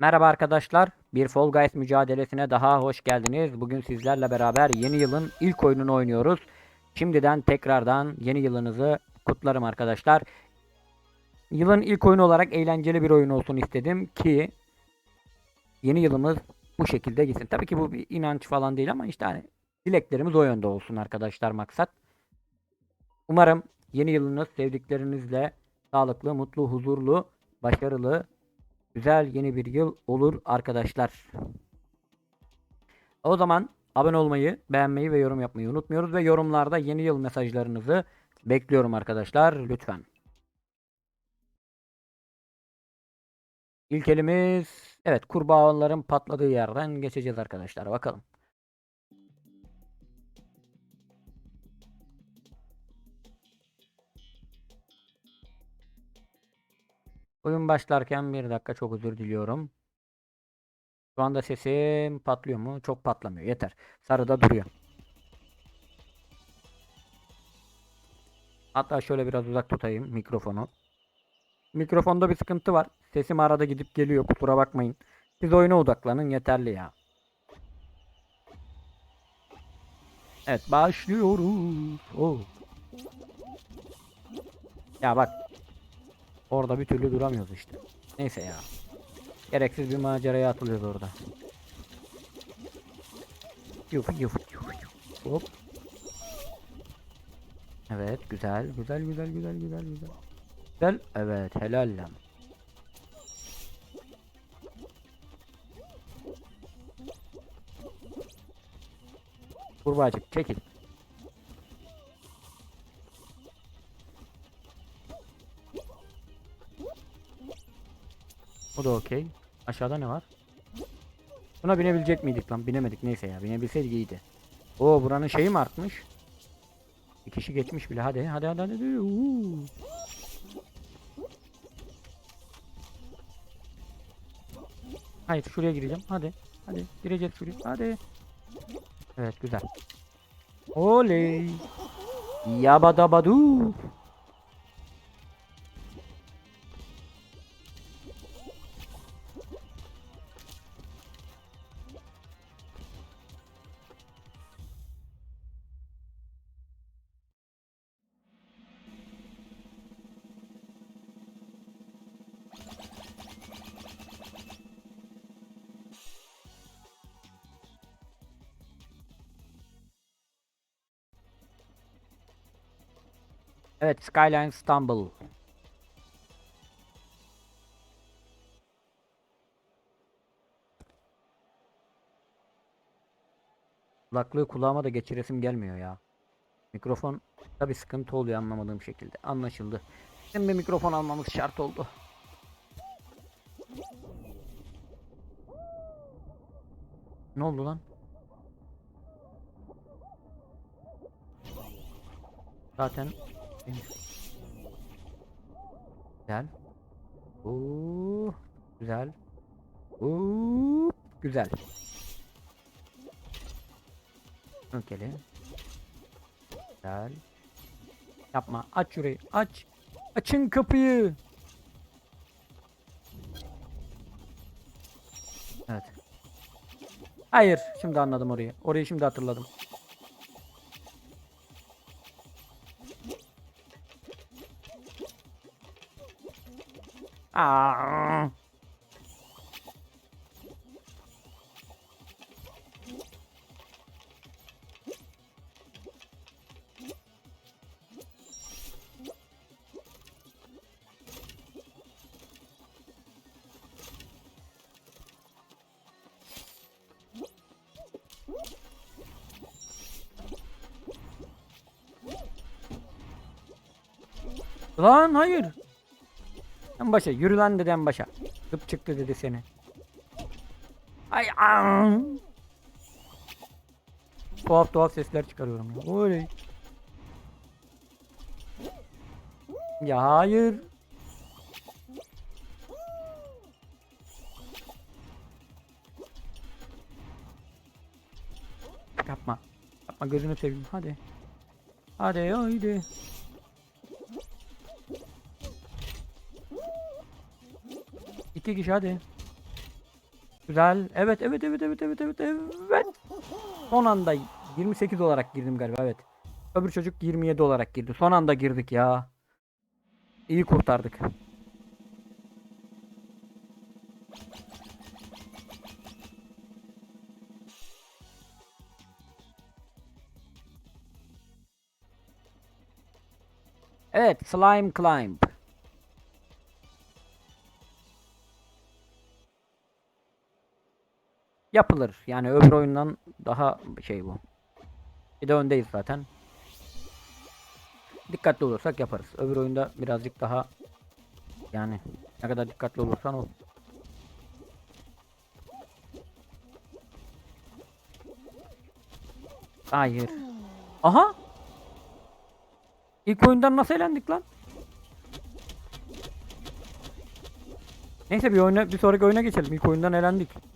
Merhaba arkadaşlar. Bir Fall Guys mücadelesine daha hoş geldiniz. Bugün sizlerle beraber yeni yılın ilk oyununu oynuyoruz. Şimdiden tekrardan yeni yılınızı kutlarım arkadaşlar. Yılın ilk oyunu olarak eğlenceli bir oyun olsun istedim ki yeni yılımız bu şekilde gitsin. Tabii ki bu bir inanç falan değil ama işte hani dileklerimiz o yönde olsun arkadaşlar maksat. Umarım yeni yılınız sevdiklerinizle sağlıklı, mutlu, huzurlu, başarılı, güzel yeni bir yıl olur arkadaşlar. O zaman abone olmayı, beğenmeyi ve yorum yapmayı unutmuyoruz ve yorumlarda yeni yıl mesajlarınızı bekliyorum arkadaşlar lütfen. İlk elimiz evet kurbağaların patladığı yerden geçeceğiz arkadaşlar bakalım. Oyun başlarken bir dakika çok özür diliyorum. Şu anda sesim patlıyor mu? Çok patlamıyor. Yeter. Sarıda duruyor. Hatta şöyle biraz uzak tutayım mikrofonu. Mikrofonda bir sıkıntı var. Sesim arada gidip geliyor. Kusura bakmayın. Siz oyuna odaklanın yeterli ya. Evet başlıyoruz. Oo. Ya bak. Orada bir türlü duramıyoruz işte. Neyse ya. Gereksiz bir maceraya atılıyoruz orada. Yuf yuf yuf yuf. Hop. Evet güzel güzel güzel güzel güzel güzel. Güzel evet helal lan. Kurbağacık çekil. O da okey. Aşağıda ne var? Buna binebilecek miydik lan? Binemedik neyse ya. Binebilseydik iyiydi. Oo buranın şeyi mi artmış? Bir kişi geçmiş bile. Hadi hadi hadi hadi. Uuu. Hayır şuraya gireceğim. Hadi. Hadi gireceğiz şuraya. Hadi. Evet güzel. Oley. Yabadabadu. Evet Skyline Stumble. Kulaklığı kulağıma da geçiresim gelmiyor ya. Mikrofon tabi sıkıntı oluyor anlamadığım şekilde. Anlaşıldı. Bizim bir mikrofon almamız şart oldu. Ne oldu lan? Zaten Güzel. Oo, güzel. Oo, güzel. Ökeli. Güzel. Yapma. Aç şurayı. Aç. Açın kapıyı. Evet. Hayır. Şimdi anladım orayı. Orayı şimdi hatırladım. Aa. Lan hayır. En başa yürü lan dedi en başa. Tıp çıktı dedi seni. Ay aa. Tuhaf tuhaf sesler çıkarıyorum ya. Oley. Ya hayır. Yapma. Yapma gözünü seveyim hadi. Hadi haydi. İki kişi hadi. Güzel. Evet evet evet evet evet evet evet. Son anda 28 olarak girdim galiba evet. Öbür çocuk 27 olarak girdi. Son anda girdik ya. İyi kurtardık. Evet, Slime Climb. Yapılır. Yani öbür oyundan daha şey bu. Bir de öndeyiz zaten. Dikkatli olursak yaparız. Öbür oyunda birazcık daha yani ne kadar dikkatli olursan ol. Hayır. Aha! İlk oyundan nasıl elendik lan? Neyse bir oyuna bir sonraki oyuna geçelim. İlk oyundan elendik.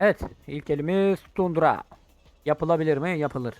Evet, ilk elimiz tundra. Yapılabilir mi? Yapılır.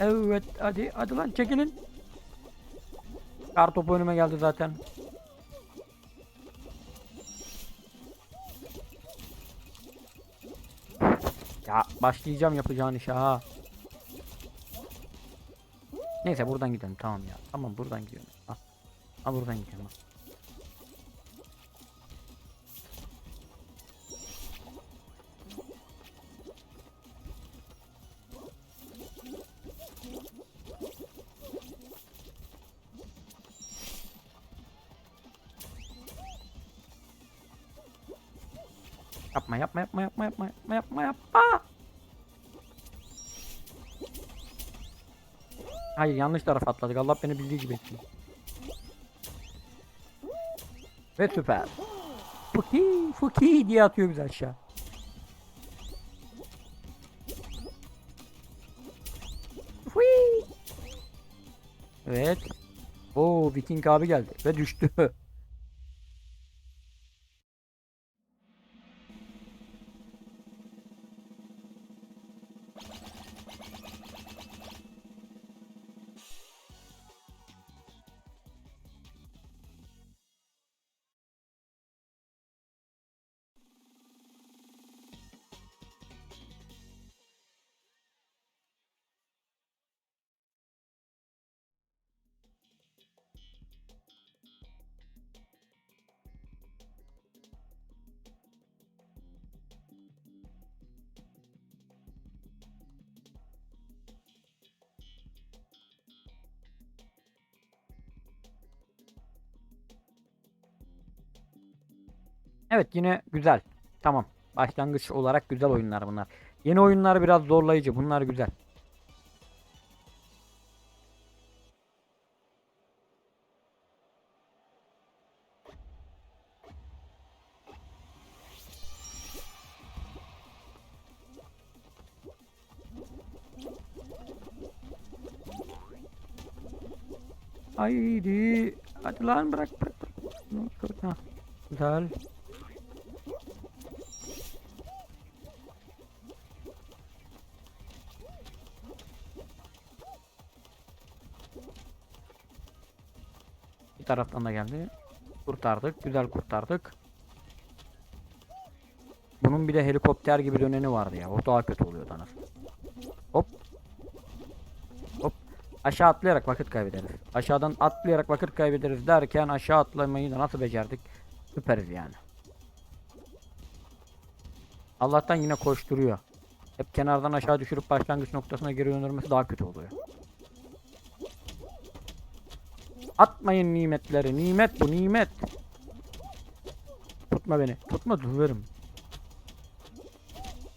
Evet, hadi hadi lan çekilin. Kar topu önüme geldi zaten. Ya başlayacağım yapacağın işe ha. Neyse buradan gidelim tamam ya. Tamam buradan gidiyorum. Ha. Ha buradan gidiyorum. ha. Yapma yapma yapma yapma yapma yapma yapma yapma. Hayır yanlış tarafa atladık. Allah beni bildiği gibi etsin. Ve süper. Fuki fuki diye atıyor bizi aşağı. Fui. Evet. Oo Viking abi geldi ve düştü. Evet yine güzel. Tamam. Başlangıç olarak güzel oyunlar bunlar. Yeni oyunlar biraz zorlayıcı. Bunlar güzel. Haydi. Hadi lan bırak bırak. bırak. Güzel. Taraftan da geldi. Kurtardık. Güzel kurtardık. Bunun bir de helikopter gibi döneni vardı ya. O daha kötü oluyordu anasını. Hop. Hop. Aşağı atlayarak vakit kaybederiz. Aşağıdan atlayarak vakit kaybederiz derken aşağı atlamayı da nasıl becerdik? Süperiz yani. Allah'tan yine koşturuyor. Hep kenardan aşağı düşürüp başlangıç noktasına geri döndürmesi daha kötü oluyor. Atmayın nimetleri. Nimet bu nimet. Tutma beni. Tutma döverim.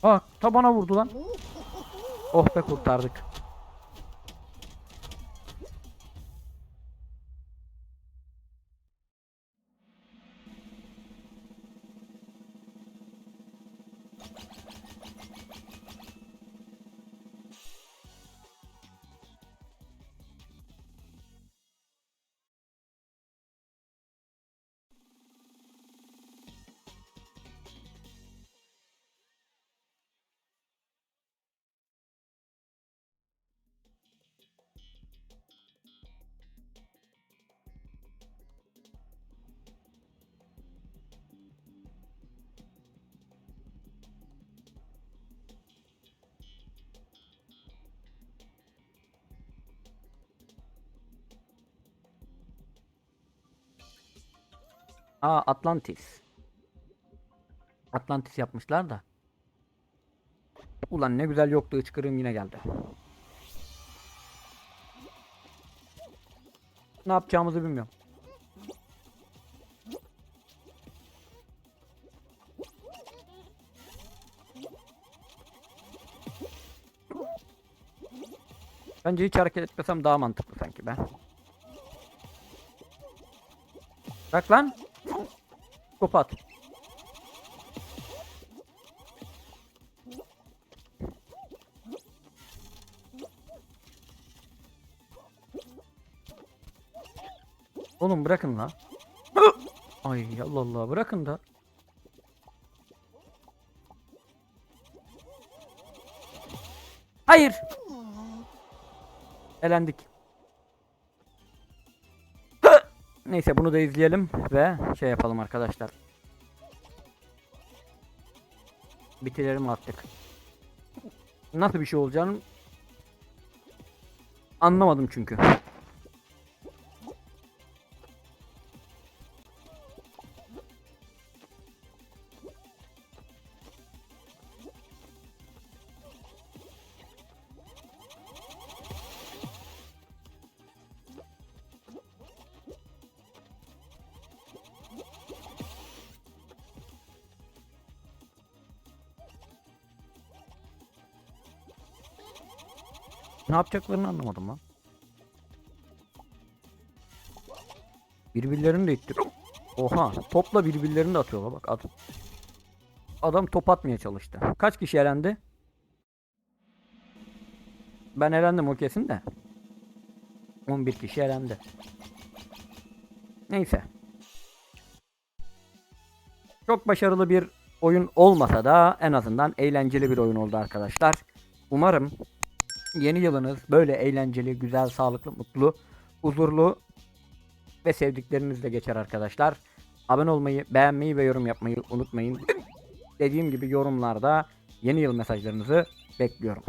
Aa tabana vurdu lan. Oh be kurtardık. Aa Atlantis. Atlantis yapmışlar da. Ulan ne güzel yoktu ıçkırığım yine geldi. Ne yapacağımızı bilmiyorum. Bence hiç hareket etmesem daha mantıklı sanki ben. Bak lan. Kopat. Oğlum bırakın la. Ay Allah Allah bırakın da. Hayır. Elendik. Neyse bunu da izleyelim ve şey yapalım arkadaşlar. Bitirelim artık. Nasıl bir şey olacağını anlamadım çünkü. Ne yapacaklarını anlamadım lan. Birbirlerini de ittir. Oha topla birbirlerini de atıyorlar bak adam. Adam top atmaya çalıştı. Kaç kişi elendi? Ben elendim o kesin de. 11 kişi elendi. Neyse. Çok başarılı bir oyun olmasa da en azından eğlenceli bir oyun oldu arkadaşlar. Umarım yeni yılınız böyle eğlenceli, güzel, sağlıklı, mutlu, huzurlu ve sevdiklerinizle geçer arkadaşlar. Abone olmayı, beğenmeyi ve yorum yapmayı unutmayın. Dediğim gibi yorumlarda yeni yıl mesajlarınızı bekliyorum.